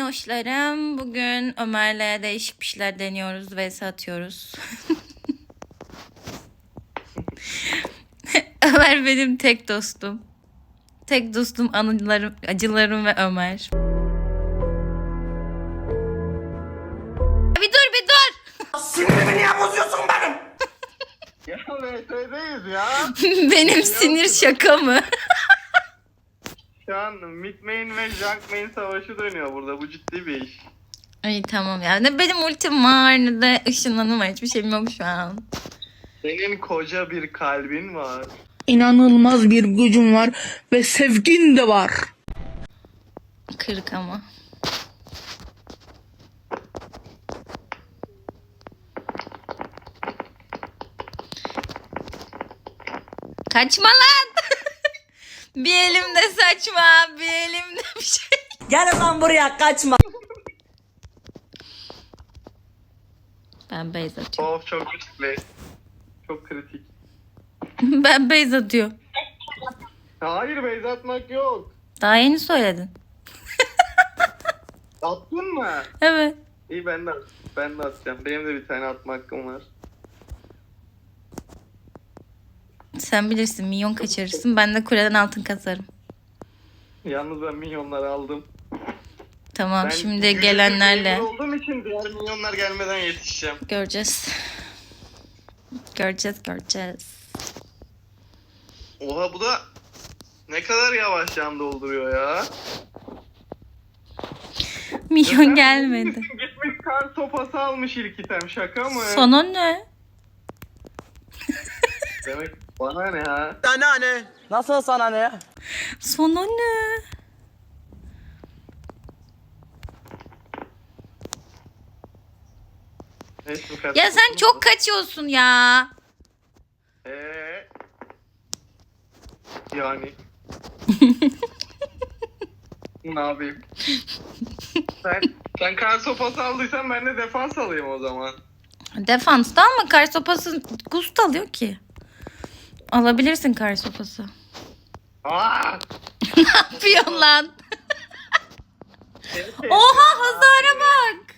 minnoşlarım. Bugün Ömer'le değişik bir şeyler deniyoruz ve satıyoruz. Ömer benim tek dostum. Tek dostum anılarım, acılarım ve Ömer. Bir dur bir dur. Sinirimi niye bozuyorsun benim? Ya VS'deyiz ya. benim sinir şaka mı? Şu an Midmain ve Junkmain savaşı dönüyor burada. Bu ciddi bir iş. Ay tamam ya. Ne benim ultim var ne de ışınlanım var. Hiçbir şeyim yok şu an. Senin koca bir kalbin var. İnanılmaz bir gücüm var ve sevgin de var. Kırık ama. Kaçma lan. Bir elimde saçma, bir elimde bir şey. Gel lan buraya kaçma. Ben base atıyorum. Of çok riskli. Çok kritik. ben base atıyorum. Hayır base atmak yok. Daha yeni söyledin. Attın mı? Evet. İyi ben de ben de atacağım. Benim de bir tane atma hakkım var. Sen bilirsin minyon kaçırırsın. Ben de kuleden altın kazarım. Yalnız ben minyonları aldım. Tamam Ben şimdi gelenlerle olduğum için diğer minyonlar gelmeden yetişeceğim. göreceğiz. Göreceğiz göreceğiz. Oha bu da ne kadar yavaş can dolduruyor ya. Minyon gelmedi. Gitmiş kar sopası almış ilk item şaka mı? Sana ne? Demek bana ne ha? Nasıl sana ne? Sana ne? Neyse, bu kadar. Ya sen çok kaçıyorsun ya. Eee? Yani. ne yapayım? sen, sen kar sopası aldıysan ben de defans alayım o zaman. Defansta ama kar sopası gust alıyor ki. Alabilirsin kar sopası. Aa! ne yapıyorsun lan? Oha hasara bak.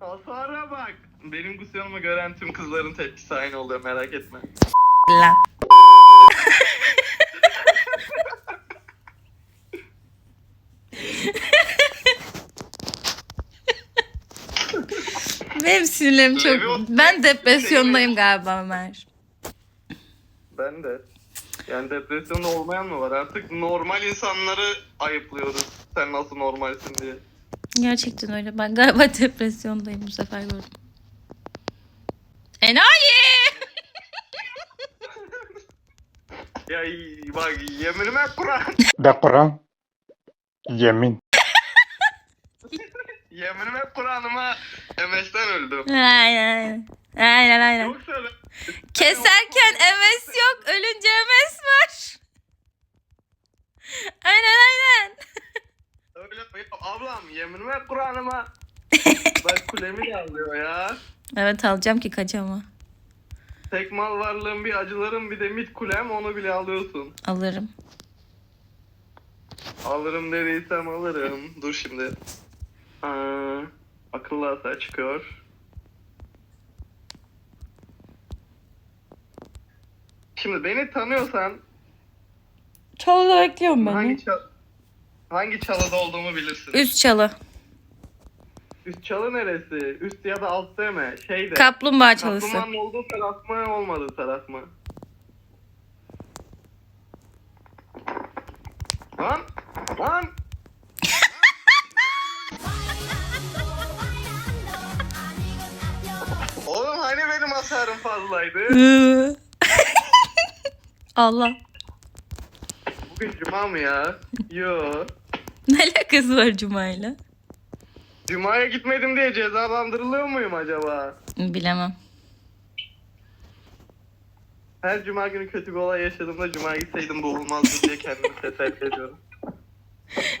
Hasara bak. Benim gusyonumu gören tüm kızların tepkisi aynı oluyor merak etme. Lan. Benim sinirlerim çok... Ben depresyondayım galiba Ömer. Ben de. Yani depresyonda olmayan mı var? Artık normal insanları ayıplıyoruz. Sen nasıl normalsin diye. Gerçekten öyle. Ben galiba depresyondayım bu sefer gördüm. Enayi! Ya iyi, bak yeminime Kur'an. de Kur'an yemin Yeminime Kur'an'ıma MS'den öldüm. Aynen. Aynen aynen. Ben- Keserken MS yok. Ölünce MS var. Aynen aynen. öyle ablam yeminime Kur'an'ıma. Bak kulemi de alıyor ya. Evet alacağım ki kaçama. Tek mal varlığın bir acılarım bir de mit kulem onu bile alıyorsun. Alırım. Alırım dediysem alırım. Dur şimdi. Aa, akıllı hata çıkıyor. Şimdi beni tanıyorsan Çalıda bekliyorum hangi çal hangi çalıda olduğumu bilirsin. Üst çalı. Üst çalı neresi? Üst ya da alt deme. Şeyde. Kaplumbağa çalısı. Kaplumbağanın olduğu taraf mı olmadığı taraf mı? Lan! Lan! Oğlum hani benim hasarım fazlaydı? Allah. Bugün cuma mı ya? Yo. Ne alakası var Cuma'yla? Cuma'ya gitmedim diye cezalandırılıyor muyum acaba? Bilemem. Her cuma günü kötü bir olay yaşadığımda cuma gitseydim bu olmazdı diye kendimi teselli ediyorum.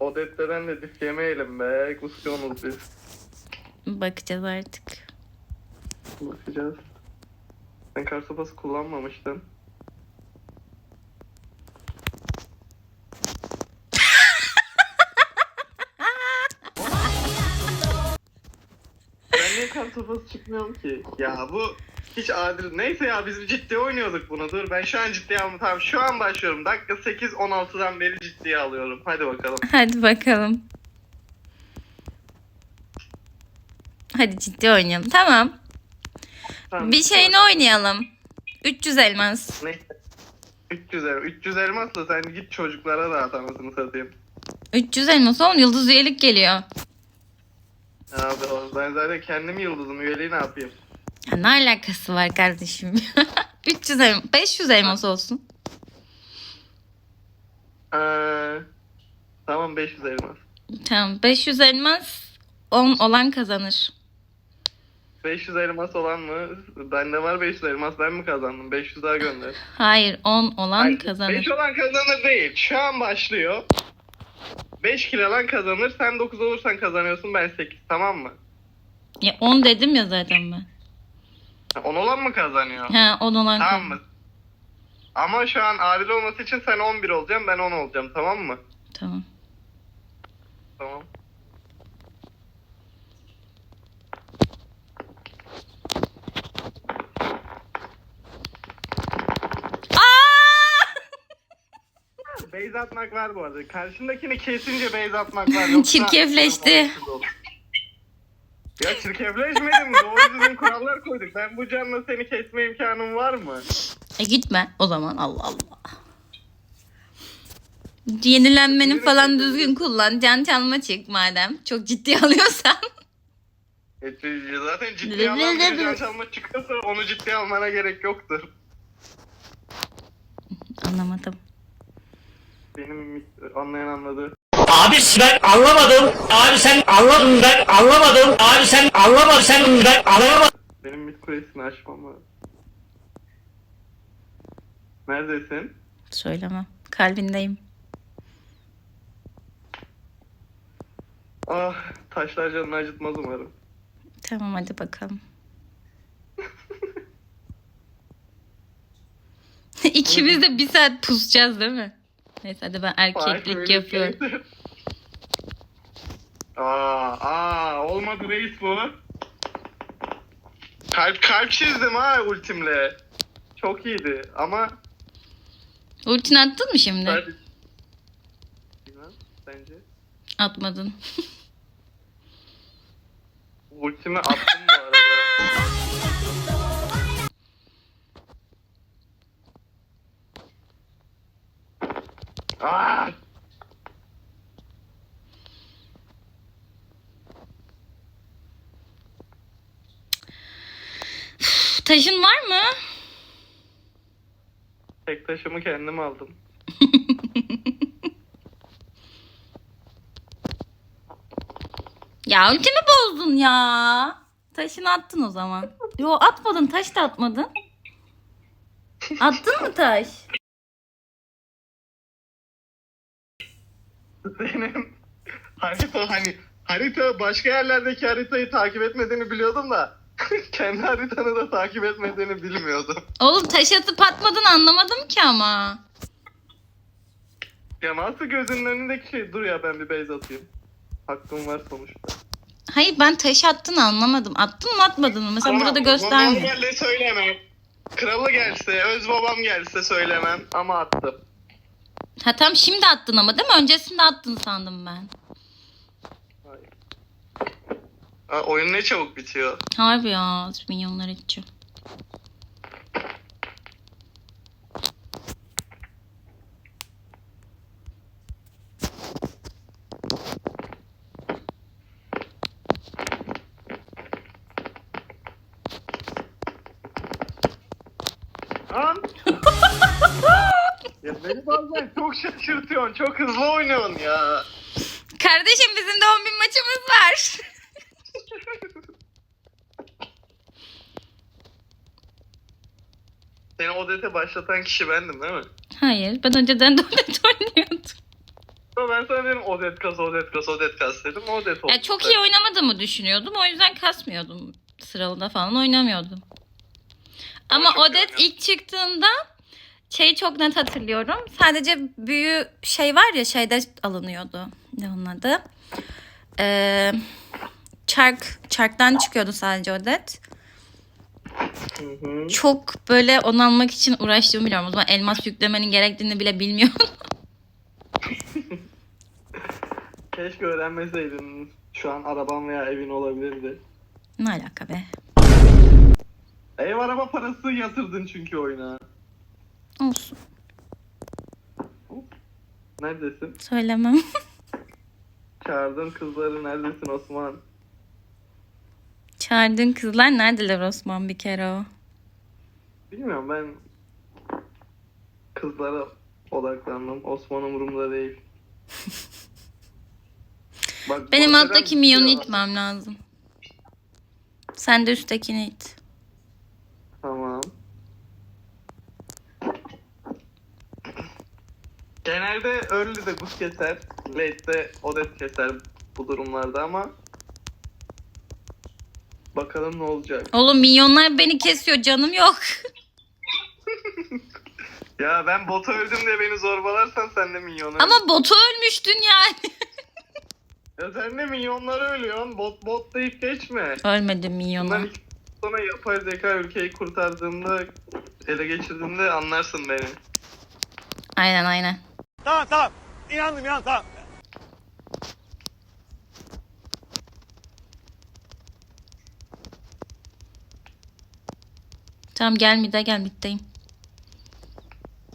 Odette'den de dif yemeyelim be. Kusyonuz biz. Bakacağız artık. Bakacağız. Ben kar sopası kullanmamıştım. ben niye kar sopası çıkmıyorum ki? Ya bu hiç adil. Neyse ya biz ciddi oynuyorduk bunu. Dur ben şu an ciddiye aldım. Tamam şu an başlıyorum. Dakika 8 16'dan beri ciddiye alıyorum. Hadi bakalım. Hadi bakalım. Hadi ciddi oynayalım. Tamam. Tamam. Bir şeyini oynayalım. 300 elmas. Ne? 300 elmas. 300 elmasla sen git çocuklara dağıt anasını satayım. 300 elmas oğlum yıldız üyelik geliyor. Abi ben zaten kendim yıldızım. Üyeliği ne yapayım? Ya ne alakası var kardeşim? 300 elmas, 500 elmas olsun. Ee, tamam 500 elmas. Tamam 500 elmas 10 olan kazanır. 500 elmas olan mı? Bende var 500 elmas. Ben mi kazandım? 500 daha gönder. Hayır 10 olan Hayır, kazanır. 5 olan kazanır değil. Şu an başlıyor. 5 kilo alan kazanır. Sen 9 olursan kazanıyorsun. Ben 8. Tamam mı? Ya 10 dedim ya zaten ben. Ha, 10 olan mı kazanıyor? Ha 10 olan Tamam mı? Ama şu an adil olması için sen 11 olacaksın. Ben 10 olacağım. Tamam mı? Tamam. Tamam. Aa! Beyz atmak var bu arada. Karşındakini kesince beyz atmak var. Yoksa- Çirkefleşti. Ya çirkefleşmedi mi? Doğru düzgün kurallar koyduk. Ben bu canla seni kesme imkanım var mı? E gitme o zaman Allah Allah. Yenilenmenin falan düzgün kullan. Can çalma çık madem. Çok ciddi alıyorsan. E, zaten ciddi alan bir can çalma çıkıyorsa onu ciddiye almana gerek yoktur. Anlamadım. Benim anlayan anladı. Abi ben anlamadım. Abi sen anladın ben anlamadım. Abi sen anlamadın sen ben anlamadım. Benim mid kulesini açmam lazım. Neredesin? Söyleme. Kalbindeyim. Ah taşlar canını acıtmaz umarım. Tamam hadi bakalım. İkimiz de bir saat pusacağız değil mi? Neyse hadi ben erkeklik Vay, yapıyorum. öyle şeydir. Aa, aa olmadı reis bu. Kalp kalp çizdim ha ultimle. Çok iyiydi ama Ultini attın mı şimdi? Bilmem, Bence. Atmadın. Ultimi attım bu arada. Taşın var mı? Tek taşımı kendim aldım. Ya ultimi bozdun ya. Taşını attın o zaman. Yo atmadın taş da atmadın. Attın mı taş? Benim harita hani harita başka yerlerdeki haritayı takip etmediğini biliyordum da kendi haritanı da takip etmediğini bilmiyordum. Oğlum taş atıp atmadın anlamadım ki ama. Ya nasıl gözünün önündeki şey? Dur ya ben bir base atayım. Hakkım var sonuçta. Hayır ben taş attın anlamadım. Attın mı atmadın mı? Mesela burada göstermiyor. Normalde söylemem. Kralı gelse, öz babam gelse söylemem ama attım. Ha tam şimdi attın ama değil mi? Öncesinde attın sandım ben. Hayır. Aa, oyun ne çabuk bitiyor. Harbi ya milyonlar içiyor. Lan! ya beni bazen çok şaşırtıyorsun. Çok hızlı oynuyorsun ya. Kardeşim bizim de 10 bin maçımız var. Seni Odet'e başlatan kişi bendim değil mi? Hayır ben önceden de Odet oynuyordum. Ama ben sana dedim Odet kas, Odet kas, Odet kas dedim. Odet oldu. Ya çok iyi oynamadığımı düşünüyordum. O yüzden kasmıyordum. Sıralıda falan oynamıyordum. Ama iyi Odet ilk çıktığında şeyi çok net hatırlıyorum. Sadece büyü şey var ya şeyde alınıyordu. Ne onun adı? Ee, çark çarktan çıkıyordu sadece Odet. Hı hı. Çok böyle onu almak için uğraştığımı biliyorum. O zaman elmas yüklemenin gerektiğini bile bilmiyorum. Keşke öğrenmeseydin. Şu an araban veya evin olabilirdi. ne alaka be? Ev araba parası yatırdın çünkü oyuna. Olsun. Neredesin? Söylemem. Çağırdım kızları neredesin Osman? Çağırdığın kızlar neredeler Osman bir kere o? Bilmiyorum ben kızlara odaklandım. Osman umurumda değil. Bak, Benim alttaki bir milyonu şey itmem lazım. Sen de üsttekini it. Tamam. Genelde early'de buz keser, late'de odet keser bu durumlarda ama bakalım ne olacak. Oğlum milyonlar beni kesiyor canım yok. Ya ben bota öldüm diye beni zorbalarsan sen de minyonu Ama botu ölmüştün yani. Ya sen de minyonları ölüyorsun. Bot bot deyip geçme. Ölmedim Bundan milyona. iki sonra yapay zeka ülkeyi kurtardığında ele geçirdiğinde anlarsın beni. Aynen aynen. Tamam tamam. İnandım ya tamam. Tamam gel mide gel middeyim.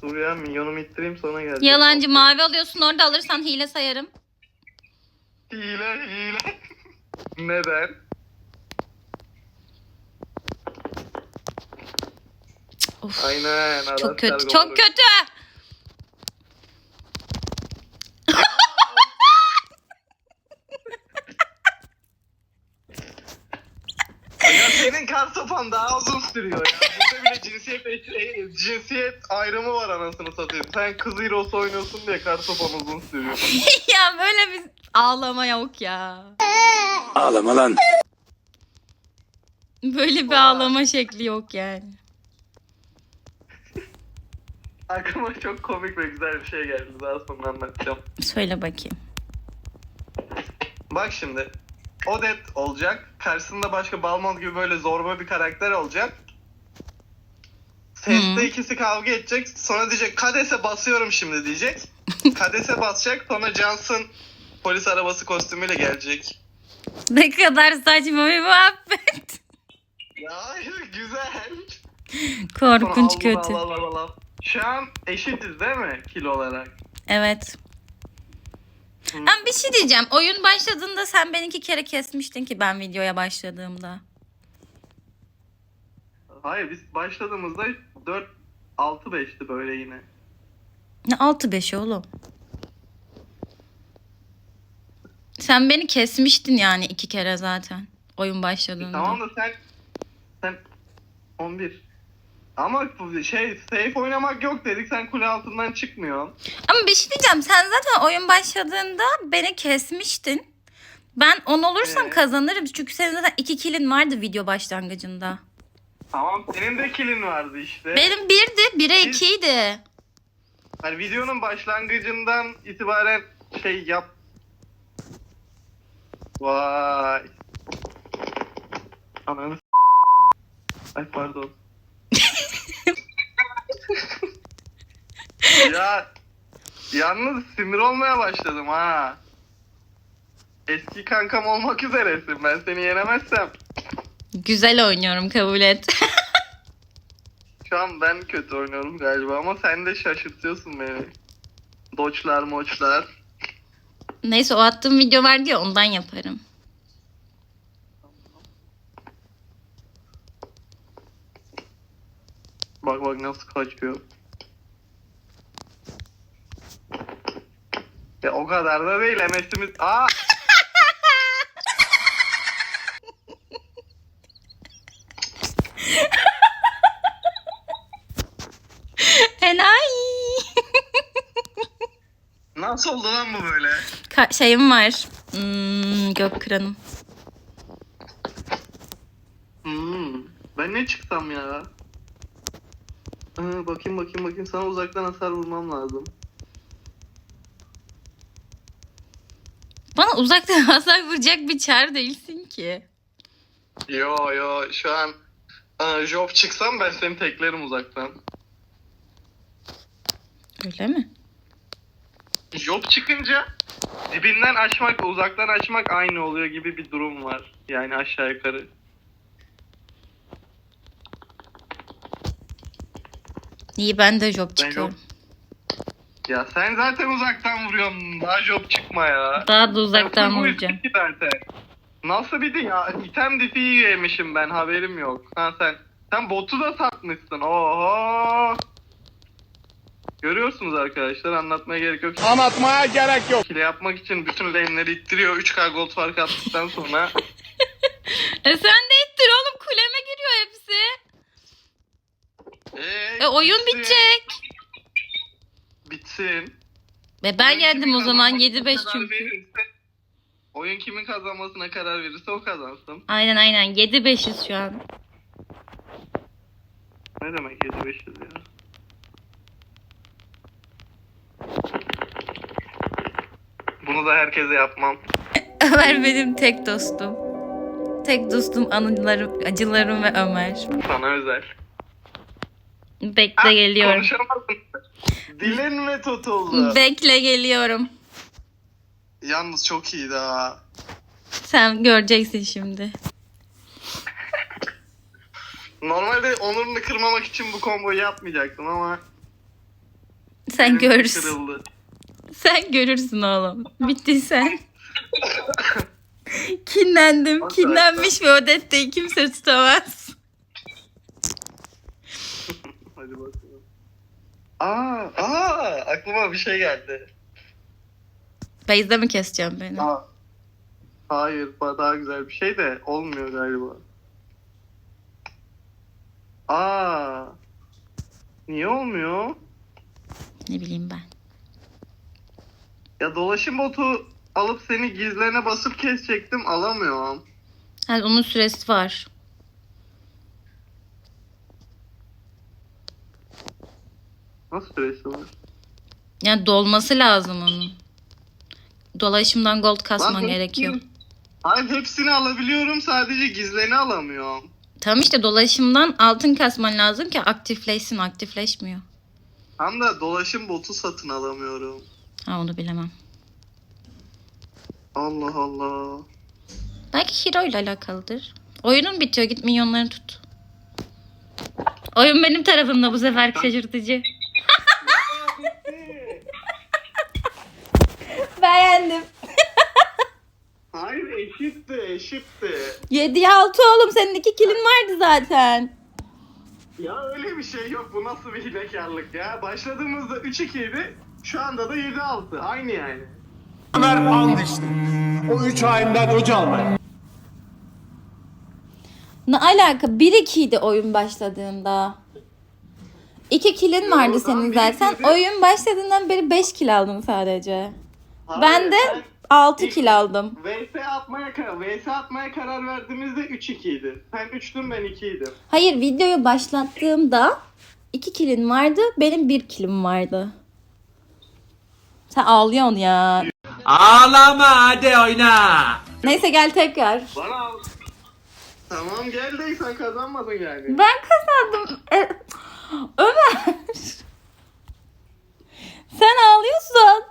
Dur ya minyonumu ittireyim sonra gel. Yalancı mavi alıyorsun orada alırsan hile sayarım. Hile hile. Neden? Of. Aynen. Çok kötü. Çok kötü. Ya senin sopan daha uzun sürüyor ya. Burada bile cinsiyet, e, cinsiyet ayrımı var anasını satayım. Sen kız hero'su oynuyorsun diye kar sopan uzun sürüyor. ya böyle bir ağlama yok ya. Ağlama lan. Böyle bir ağlama şekli yok yani. Aklıma çok komik ve güzel bir şey geldi. Daha sonra anlatacağım. Söyle bakayım. Bak şimdi. Odet olacak. Karşısında başka Balmont gibi böyle zorba bir karakter olacak. Seste Hı. ikisi kavga edecek. Sonra diyecek Kades'e basıyorum şimdi diyecek. Kades'e basacak. Sonra Johnson polis arabası kostümüyle gelecek. Ne kadar saçma bir muhabbet. Ya güzel. Korkunç Sonra kötü. Allah Allah Allah Allah. Şu an eşitiz değil mi kilo olarak? Evet. Ben bir şey diyeceğim. Oyun başladığında sen beni iki kere kesmiştin ki ben videoya başladığımda. Hayır biz başladığımızda 4 6 5'ti böyle yine. Ne 6-5 oğlum. Sen beni kesmiştin yani iki kere zaten. Oyun başladığında. Tamam da sen sen 11. Ama şey safe oynamak yok dedik sen kule altından çıkmıyorsun. Ama bir şey diyeceğim. Sen zaten oyun başladığında beni kesmiştin. Ben 10 olursam Ee? kazanırım. Çünkü senin zaten iki killin vardı video başlangıcında. Tamam senin de killin vardı işte. Benim birdi, bire Biz- ikiydi. Hani videonun başlangıcından itibaren şey yap. Vay. Ananı s- Ay pardon. Ya yalnız sinir olmaya başladım ha. Eski kankam olmak üzeresin. Ben seni yenemezsem. Güzel oynuyorum kabul et. Şu an ben kötü oynuyorum galiba ama sen de şaşırtıyorsun beni. Doçlar moçlar. Neyse o attığım video vardı ya ondan yaparım. Bak bak nasıl kaçıyor. Ya o kadar da değil MS'imiz. Aa! Enayi. Nasıl oldu lan bu böyle? Ka- şeyim var. Hmm, gök kıranım. Hmm. Ben ne çıksam ya? Aa, bakayım bakayım bakayım sana uzaktan hasar vurmam lazım. Bana uzaktan hasar vuracak bir çar değilsin ki. Yo yo şu an aa, job çıksam ben seni teklerim uzaktan. Öyle mi? Job çıkınca dibinden açmakla uzaktan açmak aynı oluyor gibi bir durum var. Yani aşağı yukarı. İyi ben de job Ben çıkıyorum. Ya sen zaten uzaktan vuruyorsun. Daha job çıkma ya. Daha da uzaktan Sen full vuracağım. ulti zaten. Nasıl bir de ya? İtem difi yemişim ben haberim yok. Ha sen sen botu da satmışsın. Oho. Görüyorsunuz arkadaşlar anlatmaya gerek yok. Anlatmaya gerek yok. Kile yapmak için bütün lane'leri ittiriyor. 3k gold fark attıktan sonra. E sen de ittir oğlum kuleme giriyor hepsi. Ee, E oyun bitsin. bitecek. Bitsin. Ve ben Oyun yendim kimin o zaman kazanmasına 7-5 karar çünkü. verirse- oyun kimin kazanmasına karar verirse o kazansın. Aynen aynen 7-5'iz şu an. Ne demek 7-500 ya? Bunu da herkese yapmam. Ömer benim tek dostum. Tek dostum anılarım, acılarım ve Ömer. Sana özel. Bekle geliyorum. Konuşamadın. Dilin mi tutuldu? Bekle geliyorum. Yalnız çok iyiydi ha. Sen göreceksin şimdi. Normalde onurunu kırmamak için bu komboyu yapmayacaktım ama Sen görürsün. kırıldı. Sen görürsün oğlum. Bitti sen. Kinlendim. Kinlenmiş bir Odette'yi kimse tutamaz. Hadi bakalım. Aa, aa, aklıma bir şey geldi. Base'de mi keseceğim beni? Aa. Hayır, daha güzel bir şey de olmuyor galiba. Aa. Niye olmuyor? Ne bileyim ben. Ya dolaşım botu alıp seni gizlerine basıp kesecektim alamıyorum. Ha, onun süresi var. Nasıl süresi var? Yani dolması lazım onun. Dolaşımdan gold kasman Lan hepsini- gerekiyor. Hayır hepsini alabiliyorum sadece gizlerini alamıyorum. Tamam işte dolaşımdan altın kasman lazım ki aktifleşsin. Aktifleşmiyor. Tam da dolaşım botu satın alamıyorum. Ha onu bilemem. Allah Allah. Belki hero ile alakalıdır. Oyunun bitiyor. Git minyonlarını tut. Oyun benim tarafımda bu sefer şaşırtıcı. Beğendim. Hayır eşitti eşitti. 7'ye 6 oğlum senin iki kilin vardı zaten. Ya öyle bir şey yok bu nasıl bir hilekarlık ya. Başladığımızda 3-2 idi şu anda da 7-6 aynı yani. Ömer and işte. O üç haimden öc almaya. Ne alaka? 1-2 idi oyun başladığında. 2 kilin vardı senin zaten. 1-2 'ydi. Oyun başladığından beri 5 kil aldın sadece. Ben de ben 6 kill aldım. VS atmaya, VS atmaya karar verdiğimizde 3-2 idi. Sen 3'tün ben 2'ydim. Hayır videoyu başlattığımda 2 kilin vardı. Benim 1 kilim vardı. Sen ağlıyorsun ya. Ağlama hadi oyna. Neyse gel tekrar. Bana al. Tamam gel de sen kazanmadın yani. Ben kazandım. E, Ömer. Sen ağlıyorsun.